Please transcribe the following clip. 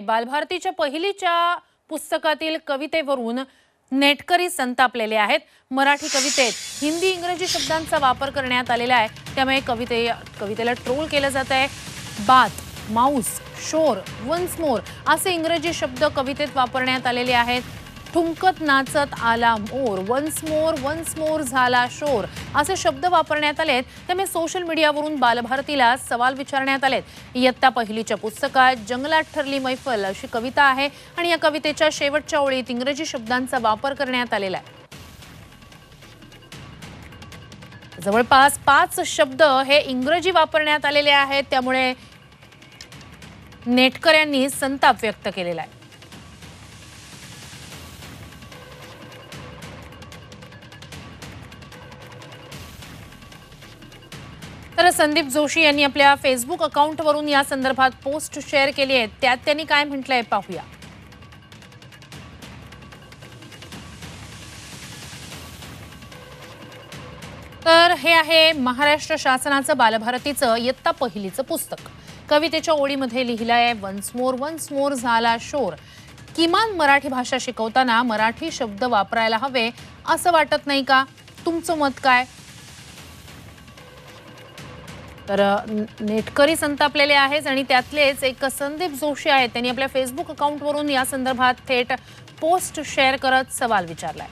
बालभारतीच्या पहिलीच्या पुस्तकातील कवितेवरून नेटकरी संतापलेले आहेत. मराठी कवितेत हिंदी इंग्रजी शब्दांचा वापर करण्यात आलेला आहे. त्यामुळे कविते कवितेला ट्रोल केलं जात आहे. बात माऊस शोर वन्स मोर असे इंग्रजी शब्द कवितेत वापरण्यात आलेले आहेत. ठुमकत नाचत आला मोर. वन्स मोर वन्स मोर झाला शोर. असे शब्द वापरण्यात आलेत. त्यामुळे सोशल मीडियावरून बालभारतीला सवाल विचारण्यात आलेत. इयत्ता पहिलीच्या पुस्तकात जंगलात ठरली मैफल अशी कविता आहे आणि या कवितेच्या शेवटच्या ओळीत इंग्रजी शब्दांचा वापर करण्यात आलेला आहे. जवळपास पाच शब्द हे इंग्रजी वापरण्यात आलेले आहेत. त्यामुळे नेटकऱ्यांनी संताप व्यक्त केलेला आहे. तर संदीप जोशी यांनी आपल्या फेसबुक अकाउंटवरून या संदर्भात पोस्ट शेअर केली आहे त्यात त्यांनी काय म्हटलंय पाहूया. तर हे आहे महाराष्ट्र शासनाचं बालभारतीचं इयत्ता पहिलीचं पुस्तक. कवितेच्या ओळीमध्ये लिहिलं आहे वन्स मोर वन्स मोर झाला शोर. किमान मराठी भाषा शिकवताना मराठी शब्द वापरायला हवे असं वाटत नाही का? तुमचं मत काय? तर नेटकरी संतापलेले आहेत आणि त्यातलेच एक संदीप जोशी आहेत. त्यांनी आपल्या फेसबुक अकाउंटवरून या संदर्भात थेट पोस्ट शेअर करत सवाल विचारलाय.